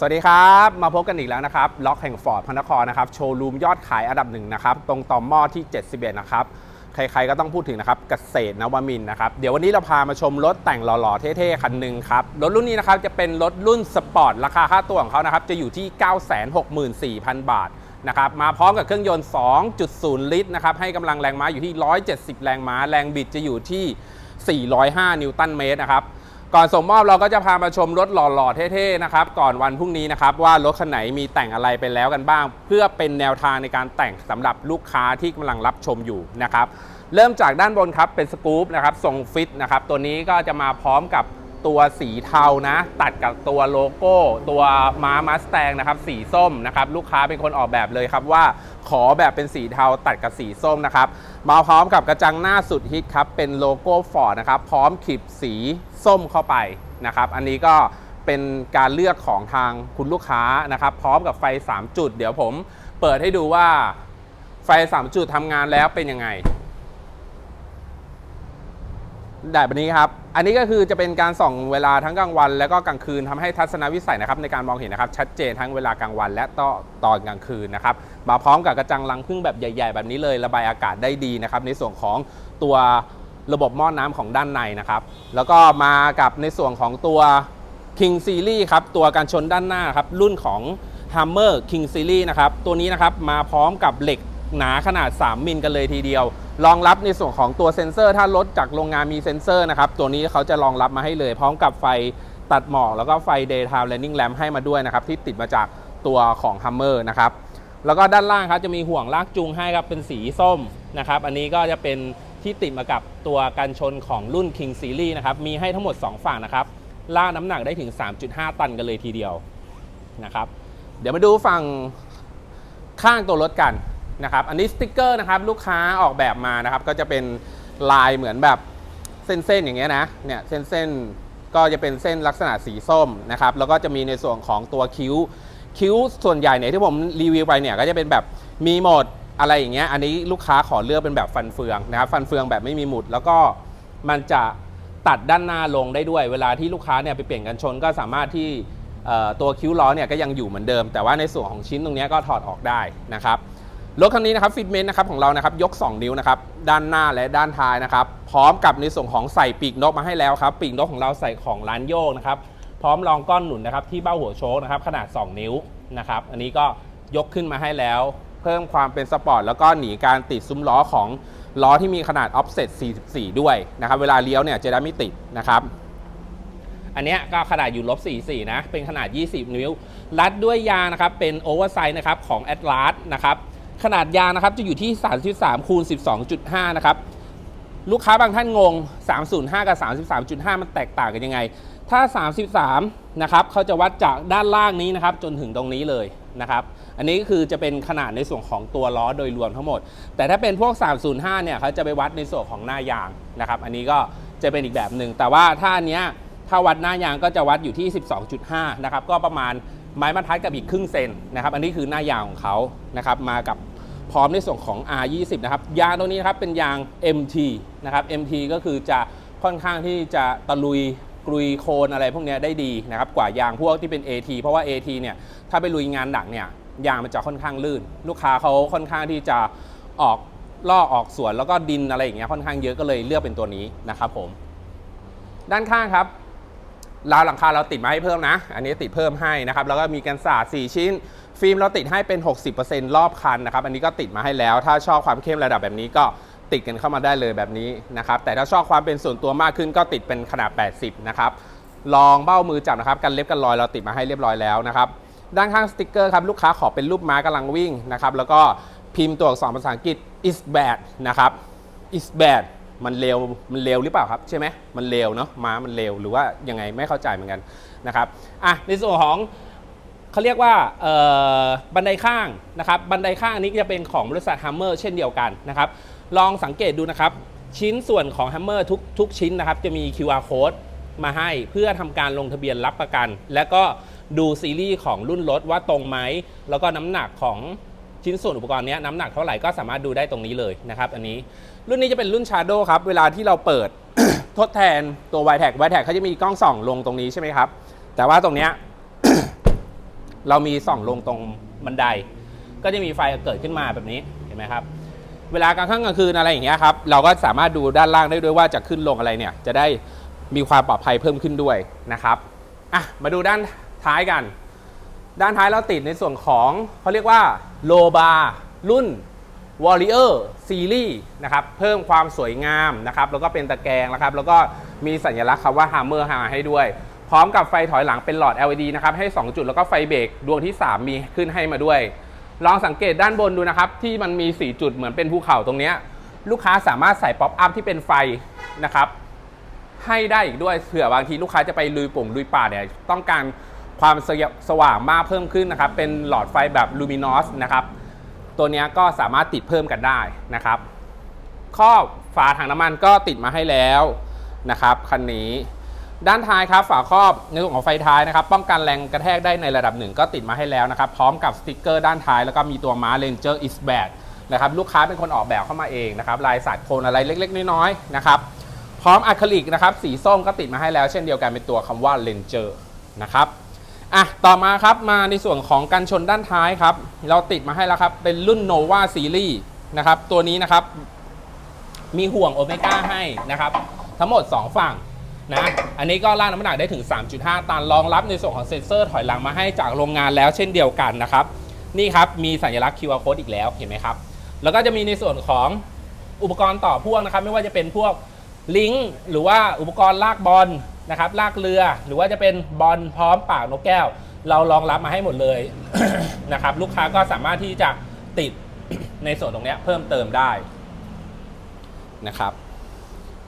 สวัสดีครับ มาพบกันอีกแล้วนะครับ ล็อกแห่งฟอร์ดพระนครนะครับ โชว์รูมยอดขายอันดับหนึ่งนะครับ ตรงต่อหม้อที่ 71 นะครับ ใครๆก็ต้องพูดถึงนะครับเกษตรนวมินทร์นะครับ เดี๋ยววันนี้เราพามาชมรถแต่งหล่อๆ เท่ๆ คันหนึ่งครับ รถรุ่นนี้นะครับ จะเป็นรถรุ่นสปอร์ต ราคาค่าตัวของเขานะครับ จะอยู่ที่ 964,000 บาทนะครับ มาพร้อมกับเครื่องยนต์ 2.0 ลิตรนะครับ ให้กำลังแรงม้าอยู่ที่ 170 แรงม้า แรงบิดจะอยู่ที่ 405 นิวตันเมตรนะครับ ก่อนส่งมอบเราก็จะพามาชมรถหล่อๆเท่ๆนะครับก่อนวันพรุ่งนี้นะครับว่ารถคันไหนมีแต่งอะไรไปแล้วกันบ้าง เพื่อเป็นแนวทางในการแต่งสำหรับลูกค้าที่กำลังรับชมอยู่นะครับเริ่มจากด้านบนครับเป็นสกู๊ปนะครับทรงฟิตนะครับตัวนี้ก็จะมาพร้อมกับ ตัวสีเทานะ ตัดกับตัวโลโก้ ตัวม้ามาสแตงนะครับ สีส้มนะครับ ลูกค้าเป็นคนออกแบบเลยครับว่าขอแบบเป็นสีเทาตัดกับสีส้มนะครับ มาพร้อมกับกระจังหน้าสุดฮิตครับ เป็นโลโก้ฟอร์ดนะครับ พร้อมขีดสีส้มเข้าไปนะครับ อันนี้ก็เป็นการเลือกของทางคุณลูกค้านะครับ พร้อมกับไฟ 3 จุด เดี๋ยวผมเปิดให้ดูว่าไฟ 3 จุดทำงานแล้วเป็นยังไง แบบนี้ครับ อันนี้ก็คือจะเป็นการส่องเวลาทั้งกลางวัน แล้วก็กลางคืนทำให้ทัศนวิสัยนะครับในการมองเห็นนะครับชัดเจนทั้งเวลากลางวัน และต่อตอนกลางคืนนะครับมาพร้อมกับกระจังรังพึ่งแบบใหญ่ ๆ แบบนี้เลยระบายอากาศได้ดีนะครับในส่วนของตัวระบบหม้อน้ำของด้านในนะครับ แล้วก็มากับในส่วนของตัว King Series ครับตัวการชนด้านหน้าครับรุ่นของ Hammer King Series นะครับตัวนี้นะครับมาพร้อมกับเหล็ก หนาขนาด 3 มิลกันเลยทีเดียว รองรับในส่วนของตัวเซ็นเซอร์ ถ้ารถจากโรงงานมีเซ็นเซอร์นะครับ ตัวนี้เขาจะรองรับมาให้เลย พร้อมกับไฟตัดหมอกแล้วก็ไฟ Daytime Running Lamp ให้มาด้วยนะครับ ที่ติดมาจากตัวของ Hammer นะครับ แล้วก็ด้านล่างครับจะมีห่วงลากจูงให้ครับเป็นสีส้มนะครับ อันนี้ก็จะเป็นที่ติดมากับตัวกันชนของรุ่น King Series นะครับ มีให้ทั้งหมด 2 ฝั่งนะครับลากน้ำหนักได้ถึง 3.5 ตันกันเลยทีเดียวนะครับ เดี๋ยวมาดูฝั่งข้างตัวรถกัน นะครับอันนี้สติกเกอร์นะครับลูกค้าออกแบบมานะครับก็จะเป็นลายเหมือนแบบเส้นๆอย่างเงี้ยนะเนี่ยเส้นๆก็จะเป็นเส้นลักษณะสีส้มนะครับแล้วก็จะมีในส่วนของตัวคิ้วคิ้วส่วนใหญ่เนี่ยที่ผมรีวิวไปเนี่ยก็จะเป็นแบบมีหมดอะไรอย่างเงี้ยอันนี้ลูกค้าขอเลือกเป็นแบบฟันเฟืองนะครับฟันเฟืองแบบไม่มีหมุด แล้วก็มันจะตัดด้านหน้าลงได้ด้วย เวลาที่ลูกค้าเนี่ยไปเปลี่ยนกันชนก็สามารถที่ตัวคิ้วล้อเนี่ยก็ยังอยู่เหมือนเดิม แต่ว่าในส่วนของชิ้นตรงนี้ก็ถอดออกได้นะครับ รถคันนี้นะครับฟิตเมนต์นะครับของเรานะครับยก 2 นิ้วนะครับด้านหน้าและด้านท้ายนะครับพร้อมกับในส่วนของใส่ปีกนกมาให้แล้วครับปีกนกของเราใส่ของร้านโยกนะครับพร้อมรองก้อนหนุนนะครับที่เบ้าหัวโชคนะครับขนาด 2 นิ้วนะครับอันนี้ก็ยกขึ้นมาให้แล้ว เพิ่มความเป็นสปอร์ตแล้วก็หนีการติดซุ้มล้อของล้อที่มีขนาด offset 44 ด้วยนะครับเวลาเลี้ยวเนี่ยจะได้ไม่ติดนะครับอันเนี้ยก็ขนาดอยู่ลบ44นะเป็นขนาด 20 นิ้วรัดด้วยยางนะครับเป็นโอเวอร์ไซส์นะครับของ Atlas นะครับ ขนาดยางนะครับจะอยู่ที่ 33คูณ12.5 นะครับ ลูกค้าบางท่านงง 305 กับ 33.5 มันแตกต่างกันยังไง ถ้า 33 นะครับเขาจะวัดจากด้านล่างนี้นะครับ จนถึงตรงนี้เลยนะครับ อันนี้ก็คือจะเป็นขนาดในส่วนของตัวล้อโดยรวมทั้งหมด แต่ถ้าเป็นพวก 305 เนี่ยเขาจะไปวัดในส่วนของหน้ายางนะครับ อันนี้ก็จะเป็นอีกแบบหนึ่ง แต่ว่าถ้าอันเนี้ยถ้าวัดหน้ายางก็จะวัดอยู่ที่ 12.5 นะครับ ก็ประมาณ ไม้บรรทัดกับอีกครึ่งเซนนะครับ อันนี้คือหน้ายางของเขานะครับ มากับพร้อมในส่วนของ R20 นะครับ ยางตัวนี้นะครับเป็นยาง MT นะครับ MT ก็คือจะค่อนข้างที่จะตะลุยกรุยโคลนอะไรพวกนี้ได้ดีนะครับกว่ายางพวกที่เป็น AT เพราะว่า AT เนี่ยถ้าไปลุยงานหนักเนี่ยยางมันจะค่อนข้างลื่น ลูกค้าเขาค่อนข้างที่จะออกล่อออกสวนแล้วก็ดินอะไรอย่างเงี้ยค่อนข้างเยอะก็เลยเลือกเป็นตัวนี้นะครับผม ด้านข้างครับ ราวหลังคาเราติดมาให้เพิ่มนะ อันนี้ติดเพิ่มให้นะครับ แล้วก็มีกันศาด4ชิ้น ฟิล์มเราติดให้เป็น 60%รอบคันนะครับ อันนี้ก็ติดมาให้แล้ว ถ้าชอบความเข้มระดับแบบนี้ก็ติดกันเข้ามาได้เลยแบบนี้นะครับ แต่ถ้าชอบความเป็นส่วนตัวมากขึ้นก็ติดเป็นขนาด 80 นะครับลองเบ้ามือจับนะครับ กันเล็บกันรอยเราติดมาให้เรียบร้อยแล้วนะครับ ด้านข้างสติกเกอร์ครับลูกค้าขอเป็นรูปม้ากำลังวิ่งนะครับ แล้วก็พิมพ์ตัวอักษรภาษาอังกฤษ is bad นะครับ is bad มันเร็วมันเร็วหรือเปล่าครับใช่ไหมมันเร็วเนาะม้ามันเร็วหรือว่ายังไงไม่เข้าใจเหมือนกันนะครับอะในส่วนของเขาเรียกว่าบันไดข้างนะครับบันไดข้างอันนี้จะเป็นของบริษัท Hammer เช่นเดียวกันนะครับลองสังเกตดูนะครับชิ้นส่วนของ Hammer ทุกทุกชิ้นนะครับจะมี QR code มาให้เพื่อทำการลงทะเบียนรับประกัน แล้วก็ดูซีรีส์ของรุ่นรถว่าตรงไหม แล้วก็น้ำหนักของ ชิ้นส่วนอุปกรณ์นี้น้ำหนักเท่าไหร่ก็สามารถดูได้ตรงนี้เลยนะครับอันนี้รุ่นนี้จะเป็นรุ่น Shadow ครับ เวลาที่เราเปิด ทดแทนตัว y t a g y t a g เขาจะมีกล้องส่องลงตรงนี้ใช่ไหมครับ แต่ว่าตรงเนี้ย เรามีส่องลงตรงบันได ก็จะมีไฟเกิดขึ้นมาแบบนี้เห็นไหมครับ เวลากลางค่ำกลางคืนอะไรอย่างเงี้ยครับเราก็สามารถดูด้านล่างได้ด้วยว่าจะขึ้นลงอะไรเนี่ย จะได้มีความปลอดภัยเพิ่มขึ้นด้วยนะครับอะมาดูด้านท้ายกัน ด้านท้ายเราติดในส่วนของเขาเรียกว่าโลบารุ่น Warrior Series นะครับเพิ่มความสวยงามนะครับแล้วก็เป็นตะแกรงนะครับแล้วก็มีสัญลักษณ์คำว่า Hammer หาให้ด้วย พร้อมกับไฟถอยหลังเป็นหลอด LED นะครับให้ 2 จุดแล้วก็ไฟเบรกดวงที่ 3 มีขึ้นให้มาด้วย ลองสังเกตด้านบนดูนะครับ ที่มันมี 4 จุดเหมือนเป็นภูเขาตรงนี้ ลูกค้าสามารถใส่ป๊อปอัพที่เป็นไฟนะครับให้ได้อีกด้วยเผื่อบางทีลูกค้าจะไปลุยป่งลุยป่าเนี่ยต้องการ ความสว่างมากเพิ่มขึ้นนะครับ เป็นหลอดไฟแบบลูมินอสนะครับ ตัวนี้ก็สามารถติดเพิ่มกันได้นะครับครอบฝาถังน้ำมันก็ติดมาให้แล้วนะครับคันนี้ ด้านท้ายครับฝาครอบในส่วนของไฟท้ายนะครับ ป้องกันแรงกระแทกได้ในระดับหนึ่งก็ติดมาให้แล้วนะครับ พร้อมกับสติกเกอร์ด้านท้ายแล้วก็มีตัวม้า Ranger is bad นะครับลูกค้าเป็นคนออกแบบเข้ามาเองนะครับลายสากโคนอะไรเล็ก ๆ น้อยๆนะครับ พร้อมอะคริลิกนะครับสีส้มก็ติดมาให้แล้ว เช่นเดียวกันเป็นตัวคำว่า Ranger นะครับ อะต่อมาครับมาในส่วนของกันชนด้านท้ายครับ เราติดมาให้แล้วครับ เป็นรุ่น Nova Series นะครับ ตัวนี้นะครับ มีห่วงโอเมก้าให้นะครับ ทั้งหมด 2 ฝั่งนะ อันนี้ก็ล่างน้ำหนักได้ถึง 3.5 ตันรองรับในส่วนของเซ็นเซอร์ถอยหลังมาให้จากโรงงานแล้วเช่นเดียวกันนะครับ นี่ครับมีสัญลักษณ์ QR code อีกแล้วเห็นไหมครับ แล้วก็จะมีในส่วนของอุปกรณ์ต่อพ่วงนะครับ ไม่ว่าจะเป็นพวกลิงก์หรือว่าอุปกรณ์ลากบอล นะครับลากเรือหรือว่าจะเป็นบอลพร้อมปากนกแก้ว เรารองรับมาให้หมดเลย นะครับ ลูกค้าก็สามารถที่จะติดในส่วนตรงนี้เพิ่มเติมได้นะครับ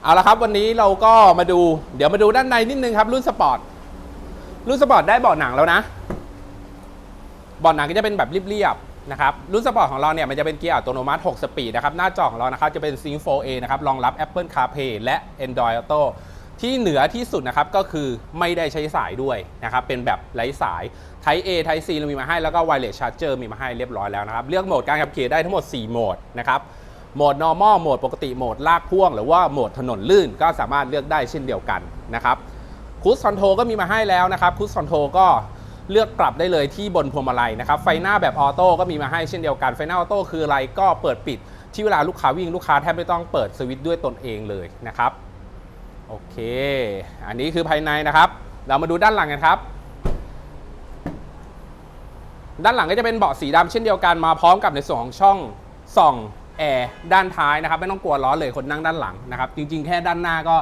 เอาละครับวันนี้เราก็มาดู เดี๋ยวมาดูด้านในนิดนึงครับ รุ่นสปอร์ตรุ่นสปอร์ตได้เบาะหนังแล้วนะเบาะหนังก็จะเป็นแบบเรียบๆนะครับรุ่นสปอร์ตของเราเนี่ยมันจะเป็นเกียร์อัตโนมัติ 6 สปีดนะครับหน้าจอของเรานะครับจะเป็น Sync 4A นะครับรองรับ Apple CarPlay และ Android Auto ที่เหนือที่สุดนะครับก็คือไม่ได้ใช้สายด้วยนะครับเป็นแบบไร้สาย Type A Type C เรามีมาให้แล้วก็ Wireless Charger มีมาให้เรียบร้อยแล้วนะครับ เลือกโหมดการขับขี่ได้ทั้งหมด 4 โหมดนะครับโหมด normal โหมดปกติโหมดลากพ่วง หรือว่าโหมดถนนลื่นก็สามารถเลือกได้เช่นเดียวกันนะครับคูสคอนโทรก็มีมาให้แล้วนะครับคูสคอนโทรก็เลือกปรับได้เลยที่บนพวงมาลัยนะครับ ไฟหน้าแบบออโต้ก็มีมาให้เช่นเดียวกัน ไฟหน้าออโต้คืออะไรก็เปิดปิดที่เวลาลูกค้าวิ่งลูกค้าแทบไม่ต้องเปิดสวิตช์ด้วยตนเองเลยนะครับ โอเค อันนี้คือภายในนะครับ เรามาดูด้านหลังกันครับ ด้านหลังก็จะเป็นเบาะสีดำเช่นเดียวกันมาพร้อมกับในส่วนของช่องส่องแอร์ด้านท้ายนะครับ ไม่ต้องกลัวร้อนเลยคนนั่งด้านหลังนะครับ จริง ๆ แค่ด้านหน้าก็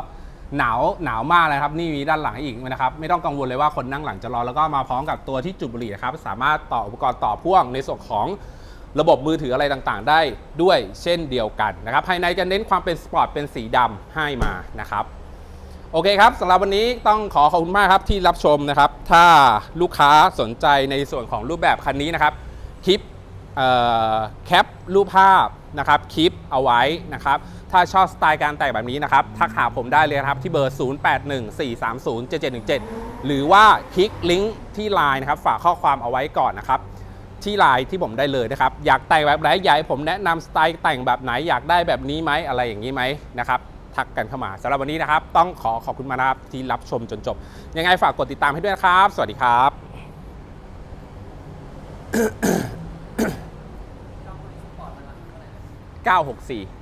หนาวหนาวมากเลยครับ นี่มีด้านหลังอีกนะครับ ไม่ต้องกังวลเลยว่าคนนั่งหลังจะร้อนแล้วก็มาพร้อมกับตัวที่จุดบุหรี่นะครับ สามารถต่ออุปกรณ์ต่อพ่วงในส่วนของระบบมือถืออะไรต่างๆ ได้ด้วยเช่นเดียวกันนะครับ ภายในจะเน้นความเป็นสปอร์ตเป็นสีดำให้มานะครับ โอเคครับสำหรับวันนี้ต้องขอขอบคุณมากครับที่รับชมนะครับ ถ้าลูกค้าสนใจในส่วนของรูปแบบคันนี้นะครับ คลิปแคปรูปภาพนะครับคลิปเอาไว้นะครับ ถ้าชอบสไตล์การแต่งแบบนี้นะครับ ทักหาผมได้เลยครับที่เบอร์ 0814307717 หรือว่าคลิกลิงก์ที่ไลน์นะครับฝากข้อความเอาไว้ก่อนนะครับ ที่ไลน์ที่ผมได้เลยนะครับ อยากแต่งแบบไหนอยากให้ผมแนะนำสไตล์แต่งแบบไหนอยากได้แบบนี้ไหมอะไรอย่างนี้ไหมนะครับ ทักกันเข้ามาสำหรับวันนี้นะครับ ต้องขอขอบคุณมากนะครับที่รับชมจนจบ ยังไงฝากกดติดตามให้ด้วยนะครับ สวัสดีครับ964